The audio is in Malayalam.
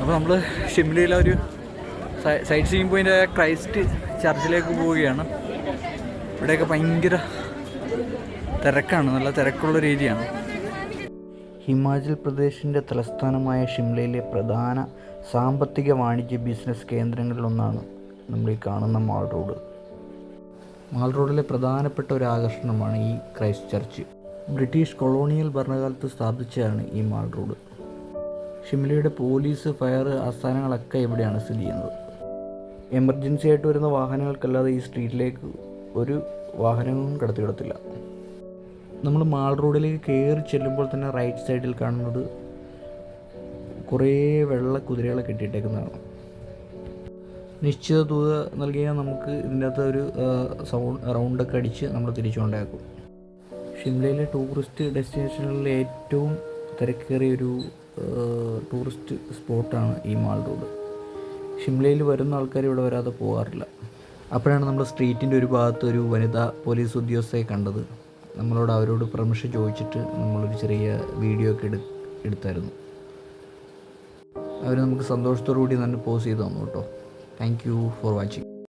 അപ്പോൾ നമ്മൾ ഷിംലയിലെ ഒരു സൈറ്റ് സീയിങ് ആയ ക്രൈസ്റ്റ് ചർച്ചിലേക്ക് പോവുകയാണ്. ഇവിടെയൊക്കെ ഭയങ്കര തിരക്കാണ്. നല്ല തിരക്കുള്ള രീതിയാണ് ഹിമാചൽ പ്രദേശിന്റെ തലസ്ഥാനമായ ഷിംലയിലെ പ്രധാന സാമ്പത്തിക വാണിജ്യ ബിസിനസ് കേന്ദ്രങ്ങളിലൊന്നാണ് നമ്മൾ ഈ കാണുന്ന മാൾ റോഡ്. മാൾ റോഡിലെ പ്രധാനപ്പെട്ട ഒരു ആകർഷണമാണ് ഈ ക്രൈസ്റ്റ് ചർച്ച്. ബ്രിട്ടീഷ് കൊളോണിയൽ ഭരണകാലത്ത് സ്ഥാപിച്ചതാണ് ഈ മാൾ റോഡ്. ഷിംലയുടെ പോലീസ് ഫയർ ആസ്ഥാനങ്ങളൊക്കെ ഇവിടെയാണ് സ്ഥിതി ചെയ്യുന്നത്? എമർജൻസി ആയിട്ട് വരുന്ന വാഹനങ്ങൾക്കല്ലാതെ ഈ സ്ട്രീറ്റിലേക്ക് ഒരു വാഹനവും കടത്തിവിടത്തില്ല നമ്മൾ മാൾ റോഡിലേക്ക് കയറി ചെല്ലുമ്പോൾ തന്നെ റൈറ്റ് സൈഡിൽ കാണുന്നത് കുറേ വെള്ള കുതിരകളെ കെട്ടിയിട്ടേക്കുന്നതാണ്. നിശ്ചിത തുക നൽകിയാൽ നമുക്ക് ഇതിന്റെ അകത്ത് ഒരു സൗണ്ട് റൗണ്ടൊക്കെ അടിച്ച് നമ്മൾ തിരിച്ചുകൊണ്ടാക്കും ഷിംലയിലെ ടൂറിസ്റ്റ് ഡെസ്റ്റിനേഷനുകളിലെ ഏറ്റവും തിരക്കേറിയ ഒരു ടൂറിസ്റ്റ് സ്പോട്ടാണ് ഈ മാൾ റോഡ്. ഷിംലയിൽ വരുന്ന ആൾക്കാർ ഇവിടെ വരാതെ പോകാറില്ല. അപ്പോഴാണ് നമ്മൾ സ്ട്രീറ്റിന്റെ ഒരു ഭാഗത്ത് ഒരു വനിതാ പോലീസ് ഉദ്യോഗസ്ഥയെ കണ്ടത്. നമ്മളോട് അവരോട് പെർമിഷൻ ചോദിച്ചിട്ട് നമ്മളൊരു ചെറിയ വീഡിയോ ഒക്കെ എടു എടുത്തായിരുന്നു. അവർ നമുക്ക് സന്തോഷത്തോടു കൂടി തന്നെ പോസ് ചെയ്ത് തന്നു കേട്ടോ. Thank you for watching